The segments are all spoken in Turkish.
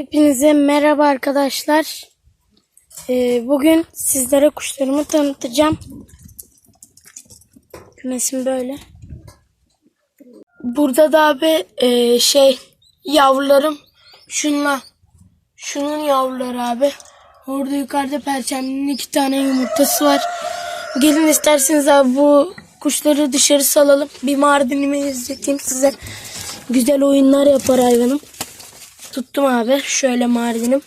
Hepinize merhaba arkadaşlar. Ee, bugün sizlere kuşlarımı tanıtacağım. Kümesim böyle. Burada da abi e, şey yavrularım şunla şunun yavruları abi. Orada yukarıda perçeminin iki tane yumurtası var. Gelin isterseniz abi bu kuşları dışarı salalım. Bir mardinimi izleteyim size. Güzel oyunlar yapar hayvanım. Tuttum abi. Şöyle mardinim.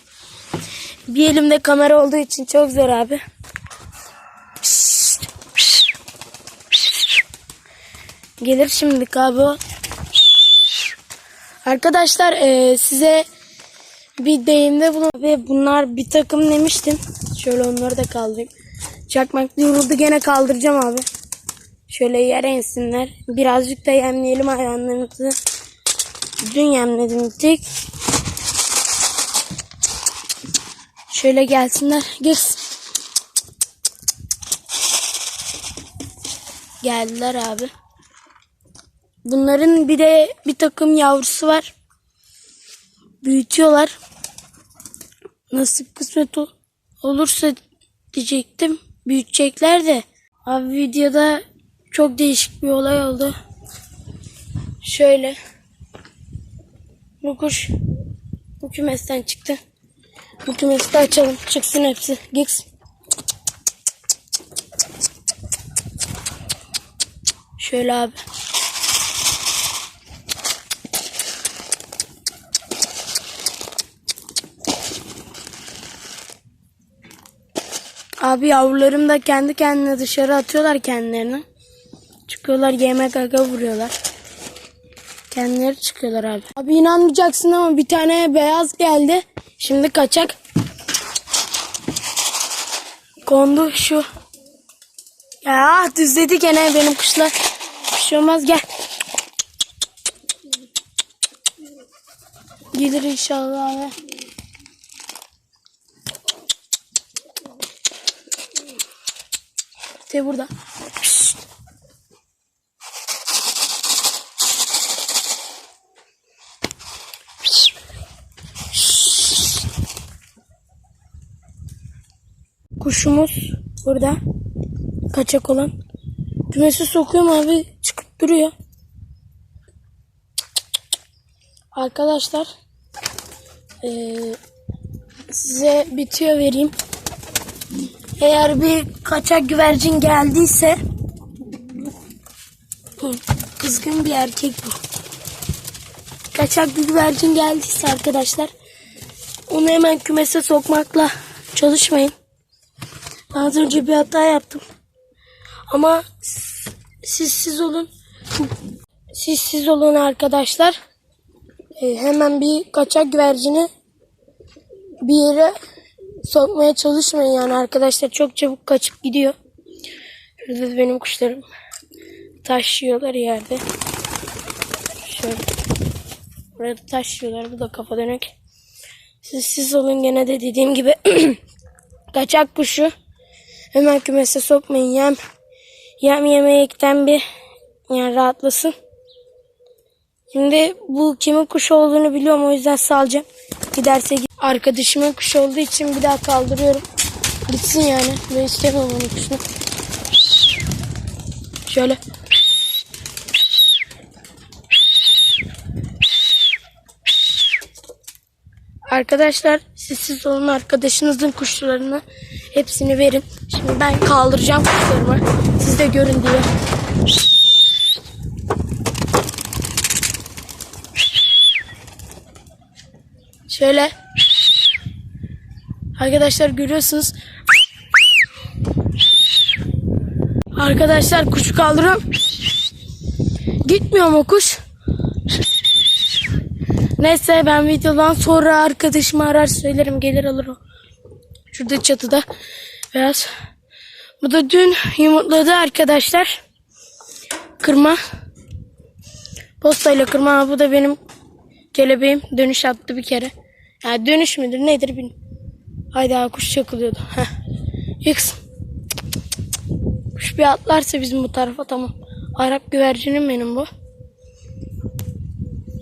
Bir elimde kamera olduğu için çok zor abi. Gelir şimdi abi. Arkadaşlar e, size bir deyimde bulun ve bunlar bir takım demiştim. Şöyle onları da kaldırayım. Çakmaklı yoruldu gene kaldıracağım abi. Şöyle yere insinler. Birazcık da yemleyelim hayvanlarımızı. Dün yemledim tek. Şöyle gelsinler. Girsin. Geldiler abi. Bunların bir de bir takım yavrusu var. Büyütüyorlar. Nasip kısmet ol- olursa diyecektim. Büyütecekler de. Abi videoda çok değişik bir olay oldu. Şöyle. Bu kuş bu kümesten çıktı. Bu kümesi de açalım. Çıksın hepsi. Gix. Şöyle abi. Abi yavrularım da kendi kendine dışarı atıyorlar kendilerini. Çıkıyorlar yemek aga vuruyorlar. Kendileri çıkıyorlar abi. Abi inanmayacaksın ama bir tane beyaz geldi. Şimdi kaçak. Kondu şu. Ya düzledi gene benim kuşlar. Bir şey olmaz gel. Gelir inşallah abi. İşte burada. Pişt. Kuşumuz burada. Kaçak olan. Kümesi sokuyorum abi. Çıkıp duruyor. Arkadaşlar. eee, size bir tüyo vereyim. Eğer bir kaçak güvercin geldiyse kızgın bir erkek bu. Kaçak bir güvercin geldiyse arkadaşlar onu hemen kümese sokmakla çalışmayın. Az önce bir hata yaptım. Ama siz siz olun. Siz siz olun arkadaşlar. Ee, hemen bir kaçak güvercini bir yere sokmaya çalışmayın yani arkadaşlar çok çabuk kaçıp gidiyor. Şurada da benim kuşlarım taş yiyorlar yerde. Şöyle. Burada taş yiyorlar. Bu da kafa dönük. Siz siz olun gene de dediğim gibi kaçak kuşu hemen kümese sokmayın. Yem, yem yemekten bir yani rahatlasın. Şimdi bu kimin kuşu olduğunu biliyorum o yüzden salacağım. Giderse git. Arkadaşımın kuşu olduğu için bir daha kaldırıyorum. Gitsin yani. Ben istemiyorum onun kuşunu. Şöyle. Arkadaşlar siz siz olun arkadaşınızın kuşlarını hepsini verin. Şimdi ben kaldıracağım kuşlarımı. Siz de görün diye. Şöyle. Arkadaşlar görüyorsunuz. Arkadaşlar kuşu kaldırıyorum. Gitmiyor mu kuş? Neyse ben videodan sonra arkadaşımı arar söylerim gelir alır o. Şurada çatıda biraz. Bu da dün yumurtladı arkadaşlar. Kırma. Postayla kırma. Bu da benim kelebeğim. Dönüş attı bir kere. Ya dönüş müdür nedir bilmiyorum. Haydi abi kuş çakılıyordu. Heh. Kuş bir atlarsa bizim bu tarafa tamam. Arap güvercinim benim bu.